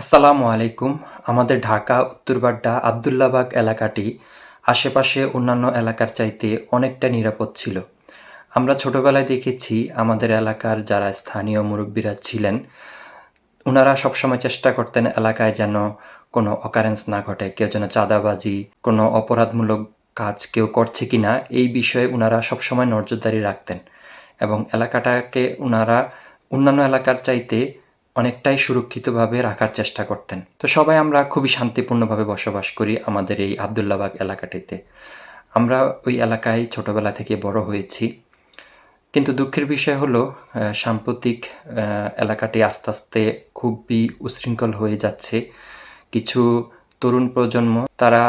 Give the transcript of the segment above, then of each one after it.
আসসালামু আলাইকুম। আমাদের ঢাকা উত্তরবাড্ডা আবদুল্লাবাগ এলাকাটি আশেপাশে অন্যান্য এলাকার চাইতে অনেকটা নিরাপদ ছিল। আমরা ছোটবেলায় দেখেছি আমাদের এলাকার যারা স্থানীয় মুরব্বীরা ছিলেন ওনারা সবসময় চেষ্টা করতেন এলাকায় যেন কোনো অকারেন্স না ঘটে, কেউ যেন চাঁদাবাজি, কোনো অপরাধমূলক কাজ কেউ করছে কি না, এই বিষয়ে ওনারা সবসময় নজরদারি রাখতেন। এবং এলাকাটাকে ওনারা অন্যান্য এলাকার চাইতে অনেকটাই সুরক্ষিতভাবে রাখার চেষ্টা করতেন। তো সবাই আমরা খুবই শান্তিপূর্ণভাবে বসবাস করি আমাদের এই আবদুল্লাবাগ এলাকাটিতে। আমরা ওই এলাকায় ছোটবেলা থেকে বড় হয়েছি। কিন্তু দুঃখের বিষয় হলো সাম্প্রতিক এলাকাটি আস্তে আস্তে খুবই উশৃঙ্খল হয়ে যাচ্ছে। কিছু তরুণ প্রজন্ম, তারা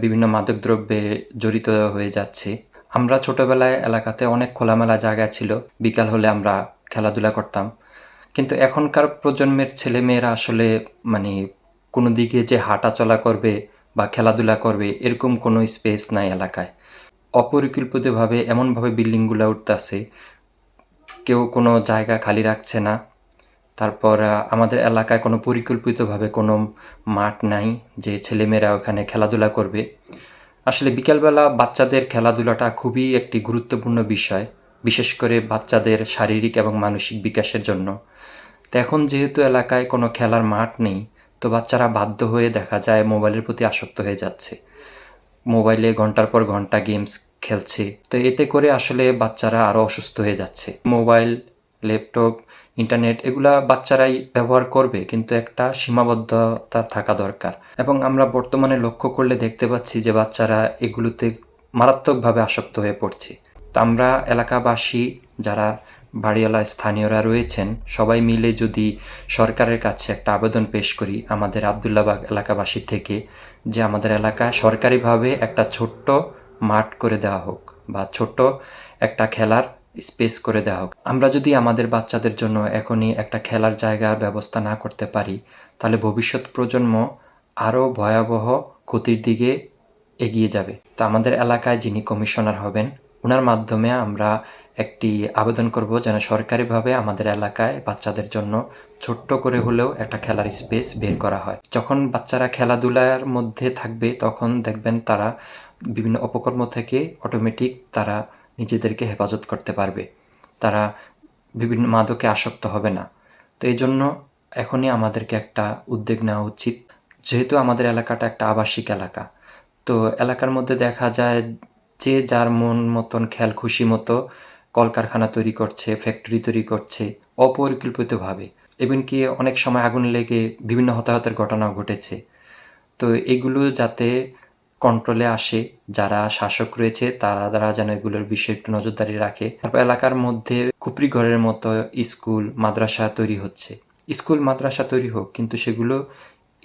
বিভিন্ন মাদকদ্রব্যে জড়িত হয়ে যাচ্ছে। আমরা ছোটবেলায় এলাকাতে অনেক খোলামেলা জায়গা ছিল। বিকাল হলে আমরা খেলাধুলা করতাম। কিন্তু এখনকার প্রজন্মের ছেলেমেয়েরা আসলে মানে কোনো দিকে যে হাঁটা চলা করবে বা খেলাধুলা করবে এরকম কোনো স্পেস নাই এলাকায়। অপরিকল্পিতভাবে এমনভাবে বিল্ডিংগুলো উঠতেছে, কেউ কোনো জায়গা খালি রাখছে না। তারপর আমাদের এলাকায় কোনো পরিকল্পিতভাবে কোনো মাঠ নাই যে ছেলেমেয়েরা ওখানে খেলাধুলা করবে। আসলে বিকেলবেলা বাচ্চাদের খেলাধুলাটা খুবই একটি গুরুত্বপূর্ণ বিষয়, বিশেষ করে বাচ্চাদের শারীরিক এবং মানসিক বিকাশের জন্য। তো এখন যেহেতু এলাকায় কোনো খেলার মাঠ নেই, তো বাচ্চারা বাধ্য হয়ে দেখা যায় মোবাইলের প্রতি আসক্ত হয়ে যাচ্ছে। মোবাইলে ঘণ্টার পর ঘণ্টা গেমস খেলছে, তো এতে করে আসলে বাচ্চারা আরও অসুস্থ হয়ে যাচ্ছে। মোবাইল, ল্যাপটপ, ইন্টারনেট এগুলা বাচ্চারাই ব্যবহার করবে, কিন্তু একটা সীমাবদ্ধতা থাকা দরকার। এবং আমরা বর্তমানে লক্ষ্য করলে দেখতে পাচ্ছি যে বাচ্চারা এগুলোতে মারাত্মকভাবে আসক্ত হয়ে পড়ছে। তা আমরা এলাকাবাসী যারা বাড়িওয়ালা স্থানীয়রা রয়েছেন, সবাই মিলে যদি সরকারের কাছে একটা আবেদন পেশ করি আমাদের আবদুল্লাবাগ এলাকাবাসী থেকে, যে আমাদের এলাকায় সরকারিভাবে একটা ছোট্ট মাঠ করে দেওয়া হোক বা ছোট্ট একটা খেলার স্পেস করে দেওয়া হোক। আমরা যদি আমাদের বাচ্চাদের জন্য এখনই একটা খেলার জায়গা ব্যবস্থা না করতে পারি, তাহলে ভবিষ্যৎ প্রজন্ম আরও ভয়াবহ ক্ষতির দিকে এগিয়ে যাবে। তো আমাদের এলাকায় যিনি কমিশনার হবেন ওনার মাধ্যমে আমরা একটি আবেদন করব যেন সরকারিভাবে আমাদের এলাকায় বাচ্চাদের জন্য ছোট্ট করে হলেও একটা খেলার স্পেস বের করা হয়। যখন বাচ্চারা খেলাধুলার মধ্যে থাকবে, তখন দেখবেন তারা বিভিন্ন অপকর্ম থেকে অটোমেটিক তারা নিজেদেরকে হেফাজত করতে পারবে। তারা বিভিন্ন মাদকে আসক্ত হবে না। তো এই জন্য এখনই আমাদেরকে একটা উদ্যোগ নেওয়া উচিত। যেহেতু আমাদের এলাকাটা একটা আবাসিক এলাকা, তো এলাকার মধ্যে দেখা যায় যে যার মন মতন, খেয়াল, খুশি মতো কলকারখানা তৈরি করছে ফ্যাক্টরি তৈরি করছে, অপরিকল্পিতভাবে। এমনকি অনেক সময় আগুন লেগে বিভিন্ন হতাহতের ঘটনাও ঘটেছে। তো এগুলো যাতে কন্ট্রোলে আসে, যারা শাসক রয়েছে, তারা তারা যেন এগুলোর বিষয়ে একটু নজরদারি রাখে। তারপর এলাকার মধ্যে খুপড়ি ঘরের মতো স্কুল, মাদ্রাসা তৈরি হচ্ছে। স্কুল, মাদ্রাসা তৈরি হোক, কিন্তু সেগুলো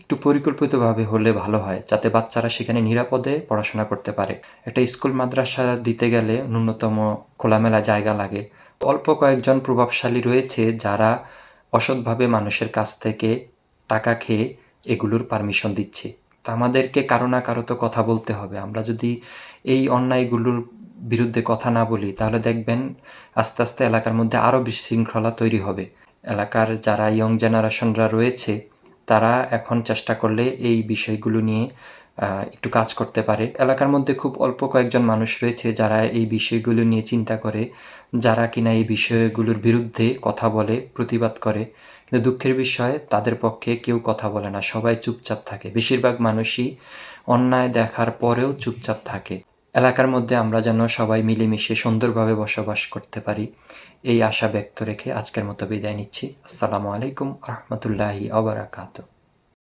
একটু পরিকল্পিতভাবে হলে ভালো হয়, যাতে বাচ্চারা সেখানে নিরাপদে পড়াশোনা করতে পারে। একটা স্কুল মাদ্রাসা দিতে গেলে ন্যূনতম খোলামেলা জায়গা লাগে। অল্প কয়েকজন প্রভাবশালী রয়েছে যারা অসৎভাবে মানুষের কাছ থেকে টাকা খেয়ে এগুলোর পারমিশন দিচ্ছে। তা আমাদেরকে কারও না কারও তো কথা বলতে হবে। আমরা যদি এই অন্যায়গুলোর বিরুদ্ধে কথা না বলি, তাহলে দেখবেন আস্তে আস্তে এলাকার মধ্যে আরও বিশৃঙ্খলা তৈরি হবে। এলাকার যারা ইয়ং জেনারেশনরা রয়েছে তারা এখন চেষ্টা করলে এই বিষয়গুলো নিয়ে একটু কাজ করতে পারে। এলাকার মধ্যে খুব অল্প কয়েকজন মানুষ রয়েছে যারা এই বিষয়গুলো নিয়ে চিন্তা করে, যারা কিনা এই বিষয়গুলোর বিরুদ্ধে কথা বলে, প্রতিবাদ করে। কিন্তু দুঃখের বিষয়, তাদের পক্ষে কেউ কথা বলে না। সবাই চুপচাপ থাকে। বেশিরভাগ মানুষই অন্যায় দেখার পরেও চুপচাপ থাকে। এলাকার মধ্যে আমরা যেন সবাই মিলেমিশে সুন্দরভাবে বসবাস করতে পারি, এই আশা ব্যক্ত রেখে আজকের মতো বিদায় নিচ্ছি। আসসালামু আলাইকুম রহমতুল্লাহি আবরাকাতু